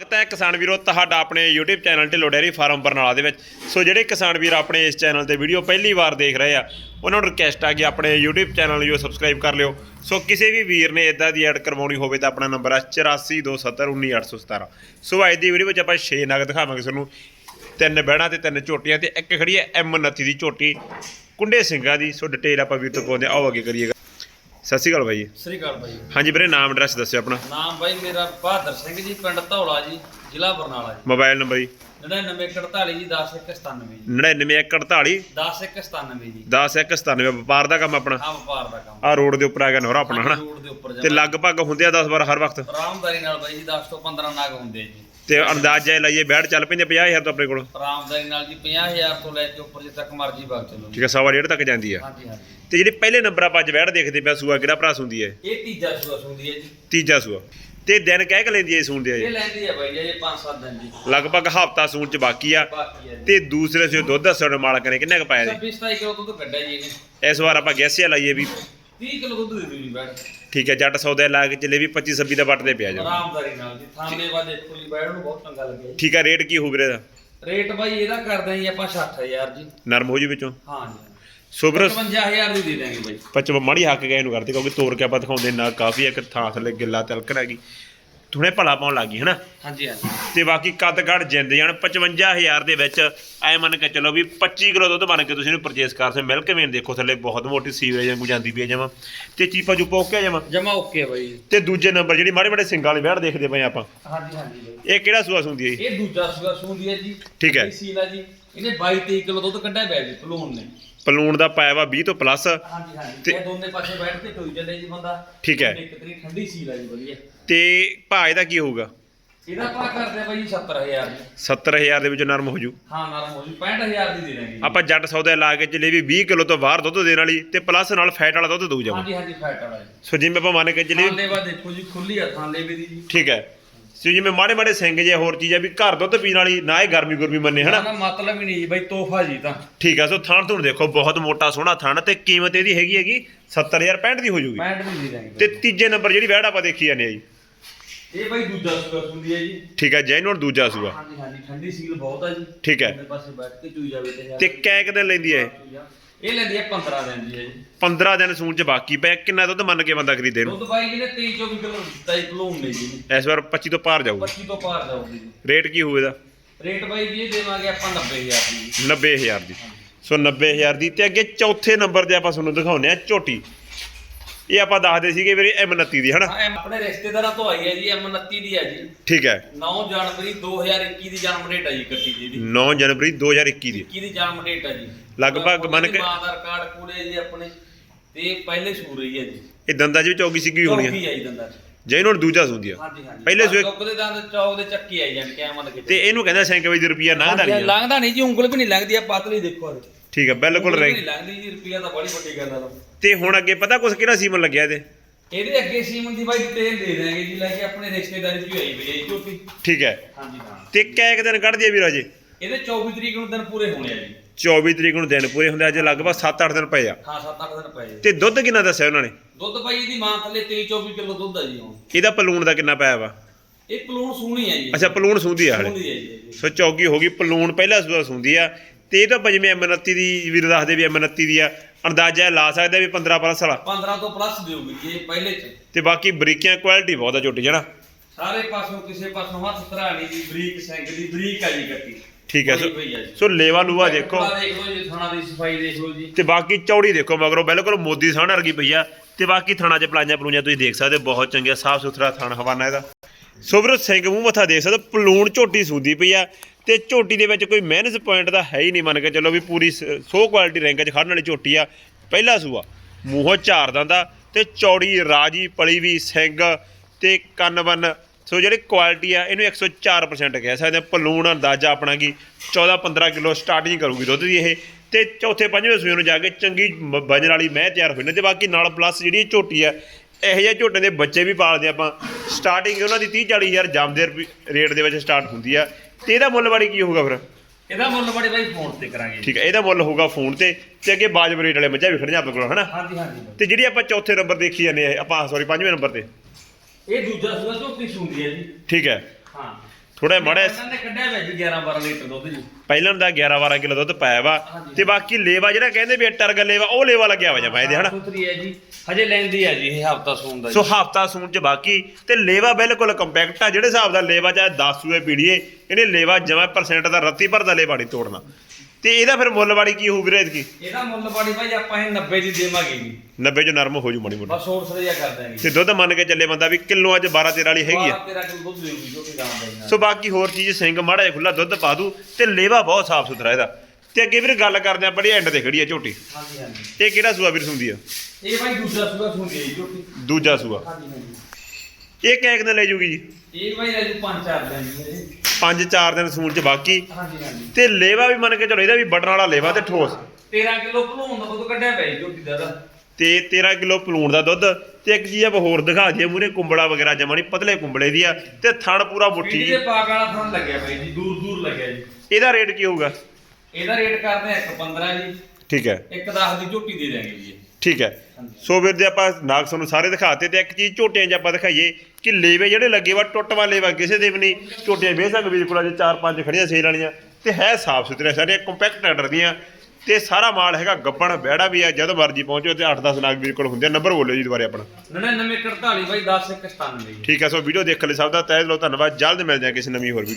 ਸਵਾਗਤ ਹੈ ਕਿਸਾਨ ਵੀਰੋ, ਤੁਹਾਡਾ ਆਪਣੇ YouTube channel Dhillon dairy farm Barnala ਦੇ ਵਿੱਚ। ਸੋ ਜਿਹੜੇ ਕਿਸਾਨ ਵੀਰ ਆਪਣੇ ਇਸ ਚੈਨਲ ਤੇ ਵੀਡੀਓ ਪਹਿਲੀ ਵਾਰ ਦੇਖ ਰਹੇ ਆ, ਉਹਨਾਂ ਨੂੰ ਰਿਕਵੈਸਟ ਆ ਕਿ ਆਪਣੇ YouTube ਚੈਨਲ ਨੂੰ ਸਬਸਕ੍ਰਾਈਬ ਕਰ ਲਿਓ। ਸੋ ਕਿਸੇ ਵੀ ਵੀਰ ਨੇ ਇਦਾਂ ਦੀ ਐਡ ਕਰਵਾਉਣੀ ਹੋਵੇ ਤਾਂ ਆਪਣਾ ਨੰਬਰ ਹੈ 8427191817 ਸੋ ਅੱਜ ਦੀ ਵੀਡੀਓ ਵਿੱਚ ਆਪਾਂ 6 ਨਗ ਦਿਖਾਵਾਂਗੇ ਤੁਹਾਨੂੰ। ਤਿੰਨ ਬਹਿਣਾ ਤੇ ਤਿੰਨ ਝੋਟੀਆਂ ਤੇ ਇੱਕ ਖੜੀ ਹੈ M29 ਦੀ ਝੋਟੀ। ਕੁੰਡੇ ਸਿੰਘਾਂ ਦੀ, ਸੋ ਡਿਟੇਲ ਆਪਾਂ ਵੀਰ ਤੋਂ ਪਾਉਂਦੇ ਆਓ ਅੱਗੇ ਕਰੀਏਗਾ ਸਤਿ ਸ਼੍ਰੀ ਅਕਾਲ ਬਾਈ ਜੀ। ਸ੍ਰੀ ਅਕਾਲ ਬਾਈ। ਹਾਂਜੀ ਵੀਰੇ ਨਾਮ ਐਡਰੈਸ ਦੱਸਿਓ ਆਪਣਾ। ਨਾਮ ਬਾਈ ਮੇਰਾ ਬਹਾਦਰ ਸਿੰਘ ਜੀ ਪਿੰਡ ਧੌਲਾ ਜੀ ਜ਼ਿਲ੍ਹਾ ਬਰਨਾਲਾ ਜੀ। ਮੋਬਾਈਲ ਨੰਬਰ ਜੀ। 9948 ਜੀ 10197 ਜੀ। 9948 10197 ਜੀ। 10197 ਵਪਾਰ ਦਾ ਕੰਮ ਆਪਣਾ। ਆ ਵਪਾਰ ਦਾ ਕੰਮ। ਆ ਰੋਡ ਦੇ ਉੱਪਰ ਆ ਗਿਆ ਨੋਰਾ ਆਪਣਾ ਹਨਾ? ਰੋਡ ਦੇ ਉੱਪਰ ਤੇ ਲਗਭਗ ਹੁੰਦੇ ਆ 10 ਵਾਰ ਹਰ ਵਕਤ। ਆਰਾਮਦਾਰੀ ਨਾਲ ਬਾਈ ਜੀ 10 ਤੋਂ 15 ਨਾਗ ਹੁੰਦੇ ਜੀ। ਤੇ ਅੰਦਾਜ਼ਾ ਲਾਈਏ ਬੈਠ ਚੱਲ ਪੈਂਦੇ 50000 ਤੋਂ ਆਪਣੇ ਕੋਲ। ਆਰਾਮਦਾਰੀ ਨਾਲ ਜੀ 50000 ਤੋਂ ਲੈ ਕੇ ਉੱਪਰ ਜਿੱਥੇ ਤੱਕ ਮਰਜ਼ੀ ਵਗ ਚੱਲੋ। ਠੀਕ ਹੈ ਸਵਾ ਡੇਢ ਤੱਕ ਜਾਂਦੀ ਆ। ਹਾਂਜੀ ਹਾਂਜੀ। ਤੇ ਜਿਹੜੀ ਪਹਿਲੇ ਨੰਬਰ ਆਪਾਂ ਬੈਠ ਦੇਖਦੇ ਪਿਆ ਸੂਆ ਕਿਹੜਾ ਭਰਾ ਸੁੰਦੀ ਹੈ? ਇਹ ਤੀਜਾ ਸੂਆ ਸੁੰਦੀ ਹੈ ਜੀ। ਤੀਜਾ ਸੂਆ। ਤੇ ਦਿਨ ਕਹਿ ਕੇ ਲੈਂਦੀ ਹੈ ਸੂੰਦੇ ਆ ਇਹ ਜੀ? ਲੈਂਦੀ ਹੈ ਬਾਈ ਜੀ ਇਹ 5-7 ਦਿਨ ਜੀ। ਲਗਭਗ ਹਫਤਾ ਸੂਣ ਚ ਬਾਕੀ ਆ। ਬਾਕੀ ਹੈ ਜੀ। ਤੇ ਦੂਸਰੇ ਸੇ ਦੁੱਧ ਦੱਸਣ ਮਾਲਕ ਨੇ ਕਿੰਨਾ ਕੁ ਪਾਇਆ ਜੀ? 26 ਕਿਲੋ ਦੁੱਧ ਕੱਢਿਆ ਜੀ ਇਹਨੇ। ਇਸ ਵਾਰ ਆਪਾਂ ਗੈਸਿਆ ਲਾਈਏ ਵੀ 30 ਕਿਲੋ ਦੁੱਧ ਦੇ ਦੂ ਜੀ ਬੈਠ ਠੀਕ ਹੈ ਜੱਟ ਸੌਦੇ ਲਾ ਕੇ ਚੱਲੇ ਵੀ 25 26 ਦਾ ਵੱਟ ਦੇ ਪਿਆ ਜਾ ਆਰਾਮਦਾਰੀ ਨਾਲ ਜੀ ਥਾਮੇ ਵਾ ਦੇਖੋ ਜੀ ਬੈਠ ਨੂੰ ਬਹੁਤ ਚੰਗਾ ਲੱਗਿਆ ਜੀ। ਠੀਕ ਹੈ ਰੇਟ ਕੀ ਹੋਊ ਵੀਰੇ ਦਾ? ਰੇਟ ਬਾਈ ਇਹਦਾ ਕਰਦੇ ਜੀ ਆਪਾਂ 60000 ਜੀ। ਨਰਮ ਹੋ ਜੂ ਵਿੱਚੋਂ? ਹਾਂ ਜੀ। ਸੁਬਰ 55000 ਦੀ ਦੇ ਦਾਂਗੇ ਬਾਈ। ਪਚਵ ਮਾੜੀ ਹੱਕ ਗਏ ਇਹਨੂੰ ਕਰਦੇ ਕਿਉਂਕਿ ਤੋੜ ਕੇ ਆਪਾਂ ਦਿਖਾਉਂਦੇ ਨਾ ਕਾਫੀ ਇੱਕ ਥਾਂ ਥੱਲੇ ਗਿੱਲਾ ਤਿਲਕਣ ਹੈਗੀ। ਥੋੜੇ ਭਲਾ ਪਾਉਣ ਲੱਗੀ ਹਨਾ? ਹਾਂਜੀ ਹਾਂਜੀ। ਤੇ ਬਾਕੀ ਕੱਦ ਘੜ ਜਿੰਦ ਜਾਣ 55000 ਦੇ ਵਿੱਚ ਐ ਮੰਨ ਕੇ ਚੱਲੋ ਵੀ 25 ਕਿਲੋ ਦੁੱਧ ਬਣ ਕੇ ਤੁਸੀਂ ਇਹਨੂੰ ਪਰਚੇਸ ਕਰ ਸਕਦੇ ਮਿਲਕ ਵੇਨ ਦੇਖੋ ਥੱਲੇ ਬਹੁਤ ਮੋਟੀ ਸੀਵਰੇਜ ਵਾਂਗੂ ਜਾਂਦੀ ਪਈ ਜਮਾ। ਤੇ ਚੀਪਾ ਚੁਪਾ ਓਕੇ ਜਮਾ? ਜਮਾ ਓਕੇ ਬਾਈ। ਤੇ ਦੂਜੇ ਨੰਬਰ ਜਿਹੜੀ ਮਾੜੇ ਮਾੜੇ ਸਿੰਗਾਂ ਵਾਲੀ ਵਿਹੜ ਦੇਖਦੇ ਪਏ ਆਪਾਂ। ਹਾਂਜੀ ਹਾਂਜੀ ਬਾਈ। ਇਹ ਕਿਹੜਾ ਸੂਆ ਸੁੰਦੀ ਹੈ ਜੀ? ਇਹ ਦੂਜਾ ਸੂਆ ਸੂੰਦੀ ਹੈ ਜੀ। ਠੀਕ ਹੈ। ਸੀਲਾ ਜੀ। ਇਹਨੇ 22 23 ਕਿਲੋ ਦੁੱਧ ਕੱਢਿਆ ਪਿਆ ਜੀ ਪਲੂਨ ਨੇ। ਪਲੂਣ ਦਾ ਪਾਇਆ ਵਾ 20 ਤੋਂ ਪਲੱਸ ਹਾਂਜੀ ਹਾਂਜੀ। ਤੇ- ਦੋਨੇ ਪਾਸੇ ਬੈਠ ਕੇ ਟੋਈ ਚੱਲੇ ਜੀ ਬੰਦਾ। ਠੀਕ ਹੈ। ਇੱਕ ਤਰੀ ਠੰਡੀ ਸੀਲਾ ਜੀ ਵਧੀਆ। ਤੇ ਭਾਅ ਇਹਦਾ ਕੀ ਹੋਊਗਾ? ਇਹਦਾ ਪਾ ਕਰਦੇ ਆ ਬਾਈ ਜੀ 70000 ਜੀ 70000 ਦੇ ਵਿੱਚ ਨਰਮ ਹੋ ਜੂ। ਹਾਂ ਨਰਮ ਹੋ ਜੀ। 65000 ਦੀ ਦੇ ਦਾਂਗੇ। ਆਪਾਂ ਜੱਟ ਸੌਦਾ ਲਾ ਕੇ ਚੱਲੇ ਵੀ 20 ਕਿਲੋ ਤੋਂ ਬਾਹਰ ਦੁੱਧ ਦੇਣ ਵਾਲੀ ਤੇ ਪਲੱਸ ਨਾਲ ਫੈਟ ਵਾਲਾ ਦੁੱਧ ਦਊ ਜਾਵਾਂ ਹਾਂਜੀ ਹਾਂਜੀ ਫੈਟ ਵਾਲਾ ਸੋ ਜਿਵੇਂ ਆਪਾਂ ਮੰਨ ਕੇ ਚੱਲੇ ਥਾਲੇ ਵਾ ਦੇਖੋ ਜੀ ਖੁੱਲੀ ਆ ਥਾਲੇ ਵੀ ਦੀ ਜੀ। ਠੀਕ ਹੈ। ਸੋ ਜਿਵੇਂ ਮਾੜੇ ਮਾੜੇ ਸਿੰਘ ਜੇ ਹੋਰ ਚੀਜ਼ਾਂ ਵੀ ਘਰ ਦੁੱਧ ਪੀਣ ਵਾਲੀ ਨਾ ਇਹ ਗਰਮੀ ਗੁਰਮੀ ਮੰਨੇ ਹਨਾ? ਨਾ ਮਤਲਬ ਹੀ ਨਹੀਂ ਜੀ ਬਾਈ ਤੋਹਫਾ ਜੀ ਤਾਂ। ਠੀਕ ਹੈ ਸੋ ਥਣ ਥੁਣ ਦੇਖੋ ਬਹੁਤ ਮੋਟਾ ਸੋਹਣਾ ਥਣ ਤੇ ਕੀਮਤ ਇਹਦੀ ਹੈਗੀ ਹੈਗੀ 70000 65 ਦੀ ਹੋ ਜੂਗੀ। 65 ਦੀ ਤੇ ਤੀਜੇ ਨੰਬਰ ਜਿਹੜੀ ਵੈੜ ਆਪਾਂ ਦੇਖੀ ਜਾਂਦੇ ਆ ਜੀ। ਇਹ ਬਾਈ ਦੂਜਾ ਸੂਆ ਹੁੰਦੀ ਹੈ ਜੀ। ਠੀਕ ਹੈ ਜੈਨੂਨ ਦੂਜਾ ਸੂਆ। ਹਾਂਜੀ ਹਾਂਜੀ ਠੰਡੀ ਸੀਲ ਬਹੁਤ ਆ ਜੀ। ਠੀਕ ਹੈ। ਦੋਨੇ ਪਾਸੇ ਬੈਠ ਕੇ ਚੂਈ ਜਾਵੇ ਤੇ ਤੇ ਕੈ ਕੁ ਦਿਨ ਲੈਂਦੀ ਹੈ ਇਹ? ਇਹ ਲੈਂਦੀ ਹੈ 15 ਦਿਨ ਦੀ ਹੈ ਜੀ 15 ਦਿਨ ਸੂਣ ਚ ਬਾਕੀ ਪਿਆ ਕਿੰਨਾ ਦੁੱਧ ਮੰਨ ਕੇ ਬੰਦਾ ਖਰੀਦੇ ਨੂੰ? ਦੁੱਧ ਬਾਈ ਜੀ ਨੇ 23 24 ਕਿਲੋ ਦਿੱਤਾ ਜੀ ਬਲੂਨ ਨੇ ਜੀ। ਇਸ ਵਾਰ 25 ਤੋਂ ਪਾਰ ਜਾਊਗਾ। 25 ਤੋਂ ਪਾਰ ਜਾਊਗੀ ਜੀ। ਰੇਟ ਕੀ ਹੋਊ ਇਹਦਾ ਰੇਟ ਬਾਈ ਜੀ ਇਹ ਦੇਵਾਂਗੇ ਆਪਾਂ 90000 ਦੀ। ਜੀ 90000 ਦੀ। ਸੋ 90000 ਦੀ ਤੇ ਅੱਗੇ ਚੌਥੇ ਨੰਬਰ ਤੇ ਆਪਾਂ ਤੁਹਾਨੂੰ ਦਿਖਾਉਂਦੇ ਆ ਝੋਟੀ। ਇਹ ਆਪਾਂ ਦੱਸਦੇ ਸੀਗੇ ਵੀਰੇ M29 ਦੀ ਹਨਾ? ਹਾਂ ਇਹ ਆਪਣੇ ਰਿਸ਼ਤੇਦਾਰਾਂ ਤੋਂ ਆਈ ਹੈ ਜੀ M29 ਦੀ ਹੈ ਜੀ। ਠੀਕ ਹੈ। 9 ਜਨਵਰੀ 2021 ਦੀ ਜਨਮ ਡੇਟ ਹੈ ਜੀ ਕੱਟੀ ਦੀ ਇਹਦੀ। 9 ਜਨਵਰੀ 2021 ਦੀ। 21 ਦੀ ਜਨਮ ਡੇਟ ਹੈ ਜੀ। ਲਗਭਗ ਮੰਨ ਕੇ- ਮਾਂ ਦਾ ਰਿਕਾਰਡ ਕੂੜੇ ਜੀ ਆਪਣੇ। ਤੇ ਪਹਿਲੇ ਸੂਰ ਰਹੀ ਹੈ ਜੀ। ਇਹ ਦੰਦਾਂ 'ਚ ਵੀ ਚੌਗੀ ਸਿੱਗੀ ਹੋਣੀ ਚੌਕੀ ਆਈ ਦੰਦਾਂ ਚ। ਜੇ ਇਹਨਾਂ ਨੂੰ ਦੂਜਾ ਸੁੰਦੀ ਆ। ਹਾਂਜੀ ਹਾਂਜੀ। ਪਹਿਲੇ ਸੂਏ- ਚੌਕ ਦੇ ਦੰਦ ਚੌਕ ਦੇ ਚੱਕੀ ਆਈ ਜਾਣ ਕੇ ਤੇ ਇਹਨੂੰ ਕਹਿੰਦਾ ਸੈਂਕ ਵਜੇ ਰੁਪਿਆ ਲੰਘਦਾ ਨਹੀਂ ਆ। ਲੰਘਦਾ ਨਹੀਂ ਜੀ ਉਂਗਲ ਵੀ ਨਹੀਂ ਲੰਘਦੀ ਆ ਪਤਲੀ ਦੇਖੋ ਇਹਦੇ। ਠੀਕ ਹੈ ਬਿਲਕੁਲ ਵੀ ਨਹੀਂ ਲੰਘਦੀ ਜੀ ਰੁਪਈਆ ਤਾਂ ਬੜੀ ਵੱਡੀ ਗੱਲ ਆ। ਤੇ ਹੁਣ ਅੱਗੇ ਪਤਾ ਕੁਛ ਕਿਹੜਾ ਸੀਮਨ ਲੱਗਿਆ ਇਹਦੇ? ਇਹਦੇ ਅੱਗੇ ਸੀਮਨ ਦੀ ਬਾਈ ਡਿਟੇਲ ਦੇ ਦਾਂਗੇ ਜੀ ਲੈ ਕੇ ਆਪਣੇ ਰਿਸ਼ਤੇਦਾਰੀ ਚ ਹੀ ਆਈ ਵੀ ਹੈ ਝੋਟੀ। ਠੀਕ ਹੈ। ਹਾਂਜੀ ਹਾਂ। ਤੇ ਕੈ ਕੁ ਦਿਨ ਕੱਢਦੀ ਆ ਵੀਰ ਅਜੇ? ਇਹਦੇ 24 ਤਰੀਕ ਨੂੰ ਦਿਨ ਪੂਰੇ ਹੋਣੇ ਆ ਜੀ। 24 ਤਰੀਕ ਨੂੰ ਦਿਨ ਪੂਰੇ ਹੁੰਦੇ ਅੱਜ ਲਗਭਗ 7-8 ਦਿਨ ਪਏ ਆ। ਹਾਂ 7-8 ਦਿਨ ਪਏ ਜੀ। ਤੇ ਦੁੱਧ ਕਿੰਨਾ ਦੱਸਿਆ ਉਹਨਾਂ ਨੇ? ਦੁੱਧ ਬਾਈ ਇਹਦੀ ਮਾਂ ਥੱਲੇ 23-24 ਕਿਲੋ ਦੁੱਧ ਆ ਜੀ ਹੁਣ। ਇਹਦਾ ਪਲੂਣ ਦਾ ਕਿੰਨਾ ਪਾਇਆ ਵਾ? ਇਹ ਪਲੂਣ ਸੂਣੀ ਹੈ ਜੀ। ਅੱਛਾ ਪਲੂਣ ਸੂੰਦੀ ਆ ਹਲੇ। ਸੂਣੀ ਹੈ ਜੀ। ਸੋ ਚੌਗੀ ਹੋ ਗਈ ਪਲੂਣ ਪਹਿਲਾ ਸੂਆ ਸੁੰਦੀ ਆ ਤੇ ਇਹ ਤਾਂ ਆਪਾਂ ਜਿਵੇਂ M29 ਦੀ ਵੀਰ ਦੱਸਦੇ ਵੀ M29 ਦੀ ਆ ਅੰਦਾਜ਼ਾ ਲਾ ਸਕਦੇ ਵੀ 15 ਪਲੱਸ ਵਾਲਾ। 15 ਤੋਂ ਪਲੱਸ ਦਿਓਗੀ ਜੀ ਇਹ ਪਹਿਲੇ ਚ। ਤੇ ਬਾਕੀ ਬਰੀਕੀਆਂ ਕੁਆਲਿਟੀ ਬਹੁਤ ਆ ਝੋਟੀ ਜਣਾ ਸਾਰੇ ਪਾਸੋਂ ਕਿਸੇ ਪਾਸੋਂ ਹੱਥ ਧਰਾਣੀ ਦੀ ਬਰੀਕ ਸਿੰਘ ਦੀ ਬਰੀਕ ਆ ਜੀ ਕੱਟੀ ਠੀਕ ਹੈ ਸੋ। ਸੋ ਲੇਵਾ ਲੂਆ ਦੇਖੋ। ਕੱਪੜਾ ਦੇਖ ਲਓ ਜੀ ਥਾਣਾ ਦੀ ਸਫ਼ਾਈ ਦੇਖ ਲਓ ਜੀ। ਤੇ ਬਾਕੀ ਚੌੜੀ ਦੇਖੋ ਮਗਰੋਂ ਬਿਲਕੁਲ ਮੋਦੀ ਸਾਹਣ ਵਰਗੀ ਪਈ ਆ। ਤੇ ਬਾਕੀ ਥਾਣਾ 'ਚ ਪਲਾਈਆਂ ਪਲੂਈਆਂ ਤੁਸੀਂ ਦੇਖ ਸਕਦੇ ਹੋ, ਬਹੁਤ ਚੰਗਿਆ ਸਾਫ਼ ਸੁਥਰਾ ਥਾਣ ਹਵਾਨਾ ਇਹਦਾ। ਸੁਬਰ ਸਿੰਘ ਮੂੰਹ ਮੱਥਾ ਦੇਖ ਸਕਦੇ ਪਲੂਣ ਝੋਟੀ ਸੂਦੀ ਪਈ ਆ। ਤੇ ਝੋਟੀ ਦੇ ਵਿੱਚ ਕੋਈ ਮਾਈਨਸ ਪੁਆਇੰਟ ਤਾਂ ਹੈ ਹੀ ਨਹੀਂ ਮੰਨ ਕੇ ਚੱਲੋ ਵੀ ਪੂਰੀ ਸੋ ਕੁਆਲਿਟੀ ਰੈਂਕ 'ਚ ਖੜਨ ਵਾਲੀ ਝੋਟੀ ਆ, ਪਹਿਲਾ ਸੂਆ। ਮੂੰਹੋਂ ਝਾਰ ਦਿੰਦਾ ਤੇ ਚੌੜੀ ਰਾਜੀ ਪਲੀ ਵੀ ਸਿੰਘ ਤੇ ਕੰਨ ਬੰਨ ਸੋ ਜਿਹੜੀ ਕੁਆਲਿਟੀ ਆ, ਇਹਨੂੰ 104% ਕਹਿ ਸਕਦੇ ਆ। ਪਲੂਣ ਅੰਦਾਜ਼ਾ ਆਪਣਾ ਕੀ 14-15 ਕਿਲੋ ਸਟਾਰਟਿੰਗ ਕਰੂਗੀ ਦੁੱਧ ਦੀ ਇਹ। ਤੇ ਚੌਥੇ ਪੰਜਵੇਂ ਸੂਏ ਨੂੰ ਜਾ ਕੇ ਚੰਗੀ ਮ- ਵਜਨ ਵਾਲੀ ਮਹਿ ਤਿਆਰ ਹੋਈ ਨੇ ਤੇ ਬਾਕੀ ਨਾਲ ਪਲੱਸ ਜਿਹੜੀ ਝੋਟੀ ਆ, ਇਹੋ ਜਿਹੇ ਝੋਟੇ ਦੇ ਬੱਚੇ ਵੀ ਪਾਲਦੇ ਆਪਾਂ। ਸਟਾਰਟਿੰਗ ਉਹਨਾਂ ਦੀ 30 40 ਹਜ਼ਾਰ ਜੰਮਦੇ ਰੇਟ ਦੇ ਵਿੱਚ ਸਟਾਰਟ ਹੁੰਦੀ ਆ। ਤੇ ਇਹਦਾ ਮੁੱਲ ਵਾਲੀ ਕੀ ਹੋਊਗਾ ਫਿਰ? ਇਹਦਾ ਮੁੱਲ ਬੜੇ ਬਾਈ ਫੋਨ ਤੇ ਕਰਾਂਗੇ। ਠੀਕ ਹੈ ਇਹਦਾ ਮੁੱਲ ਹੋਊਗਾ ਫੋਨ ਤੇ ਤੇ ਅੱਗੇ ਬਾਜਬ ਰੇਟ ਵਾਲੇ ਮੱਝਾਂ ਵੀ ਖੜੀਆਂ ਆਪਣੇ ਕੋਲ ਹਨਾ? ਹਾਂਜੀ ਹਾਂਜੀ। ਬਾਈ। ਤੇ ਜਿਹੜੀ ਆਪਾਂ ਚੌਥੇ ਨੰਬਰ ਦੇਖੀ ਜਾਂਦੇ ਆ ਆਪਾਂ ਸੌਰੀ ਪੰਜਵੇਂ ਨੰਬਰ ਤੇ। ਇਹ ਦੂਜਾ ਸੂਆ ਝੋਟੀ ਸੁੰਦੀ ਹੈ ਜੀ। ਠੀਕ ਹੈ। ਹਾਂ। ਥੋੜਾ ਮਾੜਾ ਇਹਨਾਂ ਨੇ ਕੱਢਿਆ ਹੋਇਆ ਜੀ 11 12 ਲੀਟਰ ਦੁੱਧ ਜੀ। ਪਹਿਲਾਂ ਦਾ 11 12 ਕਿਲੋ ਦੁੱਧ ਪਾਇਆ ਵਾ ਤੇ ਬਾਕੀ ਲੇਵਾ ਜਿਹੜਾ ਕਹਿੰਦੇ ਵੀ ਟਰਗ ਲੇਵਾ ਉਹ ਲੇਵਾ ਲੱਗਿਆ ਵਾ ਜਮਾ ਇਹਦੇ ਹਨਾ? ਸੁਥਰੀ ਹੈ ਜੀ। ਹਜੇ ਲੈਂਦੀ ਹੈ ਜੀ ਇਹ ਹਫਤਾ ਸੂਣ ਦਾ ਜੀ। ਸੋ ਹਫਤਾ ਸੂਣ ਚ ਬਾਕੀ ਤੇ ਲੇਵਾ ਬਿਲਕੁਲ ਕੰਪੈਕਟ ਆ ਜਿਹੜੇ ਹਿਸਾਬ ਦਾ ਲੇਵਾ ਚਾਹੇ 10 ਸੂਏ ਪੀੜੀਏ ਇਹਨੇ ਲੇਵਾ ਜਮਾ ਪਰਸੈਂਟ ਦਾ ਰੱਤੀ ਭਰ ਦਾ ਲੇਵਾ ਨਹੀਂ ਤੋੜਨਾ। ਤੇ ਇਹਦਾ ਫਿਰ ਮੁੱਲਵਾੜੀ ਕੀ ਹੋਊ ਵੀਰੇ ਕੀ ਇਹਦਾ ਮੁੱਲ ਬਾੜੀ ਭਾਈ ਆਪਾਂ ਇਹ 90 ਦੀ ਦੇਵਾਂਗੇ ਜੀ। 90 ਚ ਨਰਮ ਹੋ ਜੂ ਮਾੜੀ ਮੋਟੀ। ਬਸ ਹੋਰ ਸਰਿਆ ਕਰ ਦਾਂਗੇ ਤੇ ਦੁੱਧ ਮੰਨ ਕੇ ਚੱਲੇ ਬੰਦਾ ਵੀ ਕਿਲੋ ਅੱਜ 12 13 ਵਾਲੀ ਹੈਗੀ ਆ। ਤੇਰਾ ਕਿਲੋ ਦੁੱਧ ਦੇਊਗੀ ਜੋ ਕਿ ਗਾਂ ਦਾ ਜੀ ਨਾਲ। ਸੋ ਬਾਕੀ ਹੋਰ ਚੀਜ਼ ਸਿੰਘ ਮਾੜਾ ਜਿਹਾ ਖੁੱਲਾ ਦੁੱਧ ਪਾ ਦੂ ਤੇ ਲੇਵਾ ਬਹੁਤ ਸਾਫ਼ ਸੁਥਰਾ ਇਹਦਾ। ਤੇ ਅੱਗੇ ਵੀਰ ਗੱਲ ਕਰਦੇ ਆ ਬੜੀ ਐਂਡ ਤੇ ਖੜੀ ਆ ਝੋਟੀ। ਹਾਂਜੀ ਹਾਂਜੀ। ਇਹ ਕਿਹੜਾ ਸੂਆ ਵੀਰ ਸੁੰਦੀ ਆ? ਇਹ ਭਾਈ ਦੂਸਰਾ ਸੂਆ ਸੁਣਦੀ ਹੈ ਜੀ ਜੋ ਕਿ ਦੂਜਾ ਸੂਆ। ਹਾਂਜੀ ਹਾਂਜੀ। ਇਹ ਕਿੰਨੇ ਕੁ ਦਿਨ ਲੈ ਜੂਗੀ ਜੀ। ਇਹ ਭਾਈ ਰਾਜੂ ਪੰਜ ਚਾਰ ਦਿਨ। ਜੀ। 5-4 ਦਿਨ ਸੂਣ ਚ ਬਾਕੀ। ਹਾਂਜੀ ਹਾਂਜੀ। ਤੇ ਲੇਵਾ ਵੀ ਮੰਨ ਕੇ ਚਲੋ ਇਹਦਾ ਵੀ ਬਟਨ ਵਾਲਾ ਲੇਵਾ ਤੇ ਠੋਸ। 13 ਕਿਲੋ ਭਲੂਣ ਦਾ ਦੁੱਧ ਕੱਢਿਆ ਪਿਆ ਜੀ ਝੋਟੀ ਦਾ। ਤੇ। 13 ਕਿਲੋ ਪਲੂਣ ਦਾ ਦੁੱਧ। ਤੇ ਇੱਕ ਚੀਜ਼ ਆਪਾਂ ਹੋਰ ਦਿਖਾ ਦਈਏ ਮੂਰੇ ਕੁੰਬੜਾ ਵਗੈਰਾ ਜਮਾ ਨਹੀਂ ਪਤਲੇ ਕੁੰਬੜੇ ਦੀ ਆ। ਤੇ ਥਣ ਪੂਰਾ ਮੁੱਠੀ ਪੀੜੀ ਦੇ ਪਾਕ ਵਾਲਾ ਥਣ ਲੱਗਿਆ ਪਿਆ ਜੀ ਦੂਰ ਦੂਰ ਲੱਗਿਆ ਜੀ। ਇਹਦਾ ਰੇਟ ਕੀ ਹੋਊਗਾ? ਇਹਦਾ ਰੇਟ ਕਰਦੇ ਆ 1.15 ਜੀ। ਠੀਕ ਹੈ। ਇੱਕ 10 ਦੀ ਝੋਟੀ ਦੇ ਦਿਆਂਗੇ ਜੀ। ਠੀਕ ਹੈ। ਸੋ ਵੀਰ ਦੇ ਆਪਾਂ ਨਾਗ ਤੁਹਾਨੂੰ ਸਾਰੇ ਦਿਖਾਤੇ ਤੇ ਇੱਕ ਚੀਜ਼ ਝੋਟੀਆਂ 'ਚ ਆਪਾਂ ਦਿਖਾਈਏ। ਕਿ ਲੇਵੇ ਜਿਹੜੇ ਲੱਗੇ ਵਾ ਟੁੱਟ ਵਾਲੇ ਵਾ ਕਿਸੇ ਦੇ ਵੀ ਨਹੀਂ। ਝੋਟੀਆਂ ਬੇਸ਼ੱਕ ਵੀਰ ਕੋਲ ਅੱਜ ਚਾਰ ਪੰਜ ਖੜੀਆਂ ਸੇਲ ਵਾਲੀਆਂ। ਤੇ ਹੈ ਸਾਫ਼ ਸੁਥਰੇ ਸਾਰੇ ਕੰਪੈਕਟ ਆਰਡਰ ਦੀਆਂ। ਤੇ ਸਾਰਾ ਮਾਲ ਹੈਗਾ ਗੱਬਣ ਬਹਿੜਾ ਵੀ ਆ ਜਦ ਮਰਜ਼ੀ ਪਹੁੰਚੋ ਤੇ 8-10 ਨਾਗ ਵੀਰ ਕੋਲ ਹੁੰਦੇ ਨੰਬਰ ਬੋਲੋ ਜੀ ਦੁਬਾਰੇ ਆਪਣਾ। 99 48 ਬਾਈ 10 197 ਜੀ। ਠੀਕ ਹੈ ਸੋ ਵੀਡੀਓ ਦੇਖਣ ਲਈ ਸਭ ਦਾ। ਤਹਿ ਦਿਲੋਂ ਧੰਨਵਾਦ। ਜਲਦ ਮਿਲਦੇ ਹਾਂ ਕਿਸੇ ਨਵੀਂ ਹੋਰ ਵੀਡੀਓ